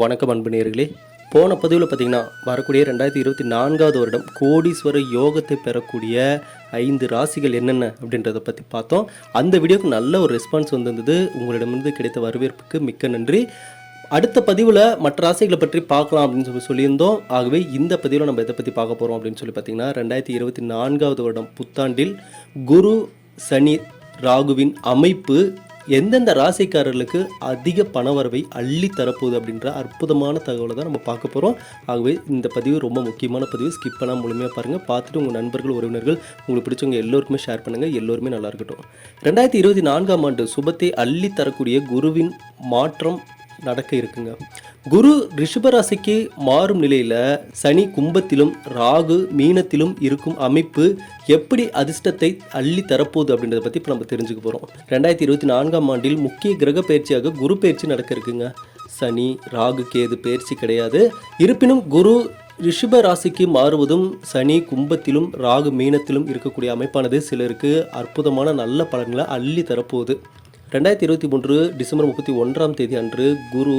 வணக்கம் அன்பு நேர்களே போன பதிவில் பார்த்தீங்கன்னா வரக்கூடிய ரெண்டாயிரத்தி இருபத்தி நான்காவது வருடம் கோடீஸ்வர யோகத்தை பெறக்கூடிய ஐந்து ராசிகள் என்னென்ன அப்படின்றத பற்றி பார்த்தோம். அந்த வீடியோக்கு நல்ல ஒரு ரெஸ்பான்ஸ் வந்திருந்தது. உங்களிடமிருந்து கிடைத்த வரவேற்புக்கு மிக்க நன்றி. அடுத்த பதிவில் மற்ற ராசிகளை பற்றி பார்க்கலாம் அப்படின்னு சொல்லி சொல்லியிருந்தோம். ஆகவே இந்த பதிவில் நம்ம எதை பற்றி பார்க்க போகிறோம் அப்படின்னு சொல்லி பார்த்தீங்கன்னா ரெண்டாயிரத்தி இருபத்தி நான்காவது வருடம் புத்தாண்டில் குரு சனி ராகுவின் அமைப்பு எந்தெந்த ராசிக்காரர்களுக்கு அதிக பணவரவை அள்ளி தரப்போகுது அப்படின்ற அற்புதமான தகவலை தான் நம்ம பார்க்க போகிறோம் ஆகவே இந்த பதிவு ரொம்ப முக்கியமான பதிவு. ஸ்கிப் பண்ணால் முழுமையாக பாருங்கள் பார்த்துட்டு உங்கள் நண்பர்கள் உறவினர்கள் உங்களுக்கு பிடிச்சவங்க எல்லோருக்குமே ஷேர் பண்ணுங்கள் எல்லோருமே நல்லா இருக்கட்டும். ரெண்டாயிரத்தி இருபத்தி நான்காம் ஆண்டு சுபத்தை அள்ளி தரக்கூடிய குருவின் மாற்றம் நடக்க இருக்குங்க. குரு ரிஷபராசிக்கு மாறும் நிலையில் சனி கும்பத்திலும் ராகு மீனத்திலும் இருக்கும் அமைப்பு எப்படி அதிர்ஷ்டத்தை அள்ளி தரப்போகுது அப்படின்றத பற்றி இப்போ நம்ம தெரிஞ்சுக்க போகிறோம் ரெண்டாயிரத்தி இருபத்தி நான்காம் ஆண்டில் முக்கிய கிரக பயிற்சியாக குரு பயிற்சி நடக்க இருக்குங்க. சனி ராகு கேது பயிற்சி கிடையாது. இருப்பினும் குரு ரிஷப ராசிக்கு மாறுவதும் சனி கும்பத்திலும் ராகு மீனத்திலும் இருக்கக்கூடிய அமைப்பானது சிலருக்கு அற்புதமான நல்ல பலன்களை அள்ளி தரப்போகுது. ரெண்டாயிரத்தி இருபத்தி மூன்று டிசம்பர் முப்பத்தி ஒன்றாம் தேதி அன்று குரு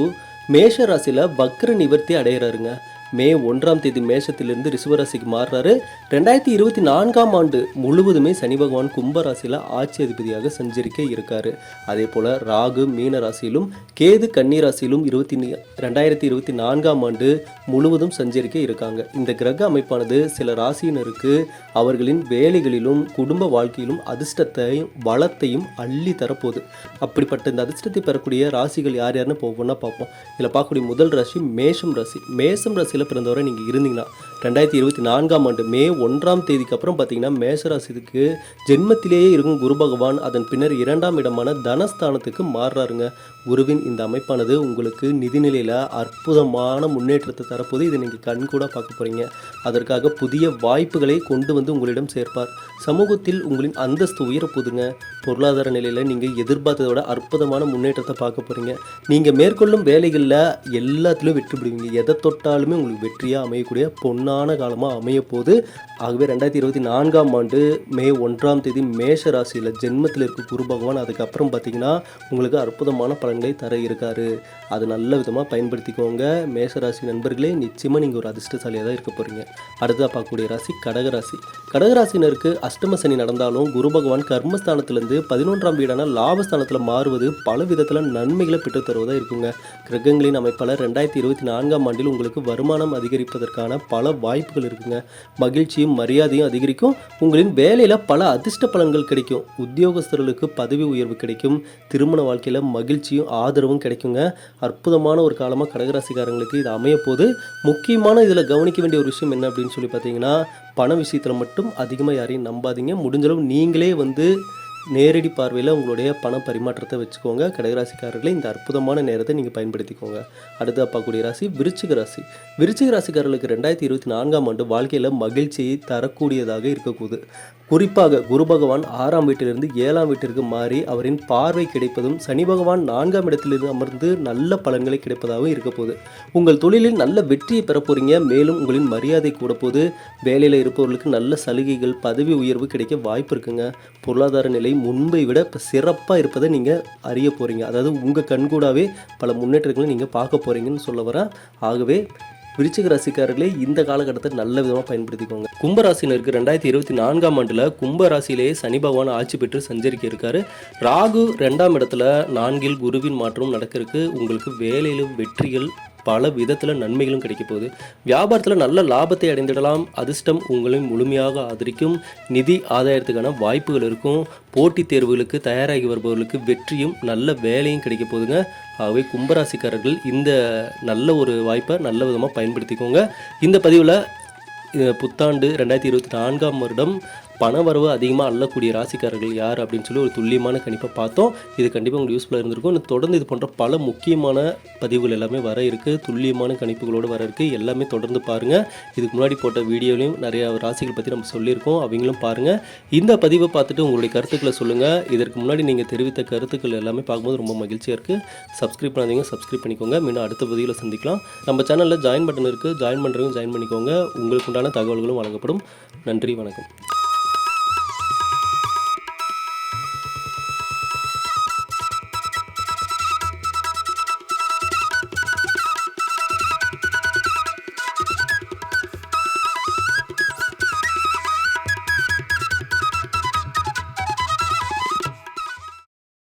மேஷ ராசியில் வக்ர நிவர்த்தி அடைகிறாருங்க மே ஒன்றாம் தேதி மேஷத்திலிருந்து ரிஷபராசிக்கு மாறுறாரு. ரெண்டாயிரத்தி இருபத்தி நான்காம் ஆண்டு முழுவதுமே சனி பகவான் கும்பராசியில் ஆட்சி அதிபதியாக சஞ்சரிக்க இருக்காரு. அதே போல் ராகு மீன ராசியிலும் கேது கன்னி ராசியிலும் இருபத்தி ரெண்டாயிரத்தி இருபத்தி நான்காம் ஆண்டு முழுவதும் சஞ்சரிக்க இருக்காங்க. இந்த கிரக அமைப்பானது சில ராசியினருக்கு அவர்களின் வேலைகளிலும் குடும்ப வாழ்க்கையிலும் அதிர்ஷ்டத்தையும் வளத்தையும் அள்ளி தரப்போகுது. அப்படிப்பட்ட இந்த அதிர்ஷ்டத்தை பெறக்கூடிய ராசிகள் யார் யாருன்னு போவோம்னா பார்ப்போம். இதில் பார்க்கக்கூடிய முதல் ராசி மேஷம் ராசி. மேஷம் ராசியில் பிறந்தவரை நீங்கள் இருந்தீங்கன்னா ரெண்டாயிரத்தி இருபத்தி நான்காம் ஆண்டு மே ஒன்றாம் தேதிக்கு அப்புறம் பார்த்தீங்கன்னா மேசராசிக்கு ஜென்மத்திலேயே இருக்கும் குரு பகவான் அதன் பின்னர் இரண்டாம் இடமான தனஸ்தானத்துக்கு மாறுறாருங்க. குருவின் இந்த அமைப்பானது உங்களுக்கு நிதிநிலையில் அற்புதமான முன்னேற்றத்தை தரப்போது. இதை நீங்கள் கண் கூட பார்க்க போகிறீங்க அதற்காக புதிய வாய்ப்புகளை கொண்டு வந்து உங்களிடம் சேர்ப்பார். சமூகத்தில் உங்களின் அந்தஸ்து உயரப்போதுங்க. பொருளாதார நிலையில் நீங்கள் எதிர்பார்த்ததை விட அற்புதமான முன்னேற்றத்தை பார்க்க போகிறீங்க நீங்கள் மேற்கொள்ளும் வேலைகளில் எல்லாத்துலேயும் வெற்றி பெறுவீங்க. எதை தொட்டாலுமே உங்களுக்கு வெற்றியாக அமையக்கூடிய பொன்னான காலமாக அமைய போகுது ஆகவே ரெண்டாயிரத்தி இருபத்தி நான்காம் ஆண்டு மே ஒன்றாம் தேதி மேஷ ராசியில் ஜென்மத்தில் இருக்க குரு பகவான் அதுக்கப்புறம் பார்த்தீங்கன்னா உங்களுக்கு அற்புதமான பலன்களை தர இருக்காரு. அது நல்ல விதமாக பயன்படுத்திக்கோங்க. மேஷ ராசி நண்பர்களே நிச்சயமாக நீங்கள் ஒரு அதிர்ஷ்டசாலியாக தான் இருக்க போகிறீங்க அடுத்ததாக பார்க்கக்கூடிய ராசி கடகராசி. கடகராசினருக்கு அஷ்டம சனி நடந்தாலும் குரு பகவான் கர்மஸ்தானத்திலேருந்து பதினொன்றாம் வீடான லாபஸ்தானத்தில் மாறுவது பல விதத்தில் நன்மைகளை பெற்றுத்தருவதாக இருக்குங்க. கிரகங்களின் அமைப்பால் ரெண்டாயிரத்தி இருபத்தி நான்காம் ஆண்டில் உங்களுக்கு வருமானம் அதிகரிப்பதற்கான பல வாய்ப்புகள் இருக்குங்க. மகிழ்ச்சியும் மரியாதையும் அதிகரிக்கும். உங்களின் வேலையில் பல அதிர்ஷ்ட பலன்கள் கிடைக்கும். உத்தியோகஸ்தர்களுக்கு பதவி உயர்வு கிடைக்கும். திருமண வாழ்க்கையில் மகிழ்ச்சியும் ஆதரவும் கிடைக்குங்க. அற்புதமான ஒரு காலமாக கடகராசிக்காரங்களுக்கு இது அமைய போது முக்கியமான இதில் கவனிக்க வேண்டிய ஒரு விஷயம் என்ன அப்படின்னு சொல்லி பார்த்தீங்கன்னா பண விஷயத்தில் மட்டும் அதிகமாக யாரையும் நம்பாதீங்க. முடிஞ்சளவு நீங்களே வந்து நேரடி பார்வையில் உங்களுடைய பண பரிமாற்றத்தை வச்சுக்கோங்க. கடகராசிக்காரர்களை இந்த அற்புதமான நேரத்தை நீங்கள் பயன்படுத்திக்கோங்க. அடுத்து பார்க்கக்கூடிய ராசி விருச்சிக ராசி. விருச்சிக ராசிக்காரர்களுக்கு ரெண்டாயிரத்தி இருபத்தி நான்காம் ஆண்டு வாழ்க்கையில் மகிழ்ச்சியை தரக்கூடியதாக இருக்கக்கூது. குறிப்பாக குரு பகவான் ஆறாம் வீட்டிலிருந்து ஏழாம் வீட்டிற்கு மாறி அவரின் பார்வை கிடைப்பதும் சனி பகவான் நான்காம் இடத்திலிருந்து அமர்ந்து நல்ல பலன்களை கிடைப்பதாகவும் இருக்க போகுது உங்கள் தொழிலில் நல்ல வெற்றியை பெற மேலும் உங்களின் மரியாதை கூட போது வேலையில் இருப்பவர்களுக்கு நல்ல சலுகைகள் பதவி உயர்வு கிடைக்க வாய்ப்பு இருக்குங்க. பொருளாதார நிலை முன்பை விட இப்போ சிறப்பாக இருப்பதை நீங்கள் அறிய போகிறீங்க அதாவது உங்கள் கண்கூடாவே பல முன்னேற்றங்களை நீங்கள் பார்க்க போகிறீங்கன்னு சொல்ல வரேன் ஆகவே விருச்சிக ராசிக்காரர்களே இந்த காலகட்டத்தை நல்ல விதமாக பயன்படுத்திக்கோங்க. கும்பராசினருக்கு ரெண்டாயிரத்தி இருபத்தி நான்காம் ஆண்டில் கும்பராசியிலேயே சனி பகவான் ஆட்சி பெற்று சஞ்சரிக்க இருக்காரு ராகு ரெண்டாம் இடத்துல நான்கில் குருவின் மாற்றம் நடக்கிறதுக்கு உங்களுக்கு வேலையிலும் வெற்றிகள் பல விதத்தில் நன்மைகளும் கிடைக்க போகுது. வியாபாரத்தில் நல்ல லாபத்தை அடைந்திடலாம். அதிர்ஷ்டம் உங்களை முழுமையாக ஆதரிக்கும். நிதி ஆதாயத்துக்கான வாய்ப்புகள் இருக்கும். போட்டித் தேர்வுகளுக்கு தயாராகி வருபவர்களுக்கு வெற்றியும் நல்ல வேலையும் கிடைக்க போகுதுங்க. ஆகவே கும்பராசிக்காரர்கள் இந்த நல்ல ஒரு வாய்ப்பை நல்ல விதமாக பயன்படுத்திக்கோங்க. இந்த பதிவில் புத்தாண்டு ரெண்டாயிரத்தி இருபத்தி நான்காம் வருடம் பணவரவு அதிகமாக அள்ளக்கூடிய ராசிக்காரர்கள் யார் அப்படின்னு சொல்லி ஒரு துல்லியமான கணிப்பை பார்த்தோம். இது கண்டிப்பாக உங்களுக்கு யூஸ்ஃபுல்லாக இருந்திருக்கும். இன்னும் தொடர்ந்து இது போன்ற பல முக்கியமான பதிவுகள் எல்லாமே வர இருக்குது துல்லியமான கணிப்புகளோடு வர இருக்குது எல்லாமே தொடர்ந்து பாருங்கள் இதுக்கு முன்னாடி போட்ட வீடியோலையும் நிறையா ராசிகள் பற்றி நம்ம சொல்லியிருக்கோம். அவங்களும் பாருங்கள் இந்த பதிவை பார்த்துட்டு உங்களுடைய கருத்துக்களை சொல்லுங்கள் இதற்கு முன்னாடி நீங்கள் தெரிவித்த கருத்துக்கள் எல்லாமே பார்க்கும்போது ரொம்ப மகிழ்ச்சியாக இருக்குது சப்ஸ்கிரைப் பண்ணாதீங்க. சப்ஸ்கிரைப் பண்ணிக்கோங்க. மீண்டும் அடுத்த பதிவில் சந்திக்கலாம். நம்ம சேனலில் ஜாயின் பட்டன் இருக்குது ஜாயின் பண்ணுறவங்க ஜாயின் பண்ணிக்கோங்க. உங்களுக்கு உண்டான தகவல்களும் வழங்கப்படும். நன்றி. வணக்கம்.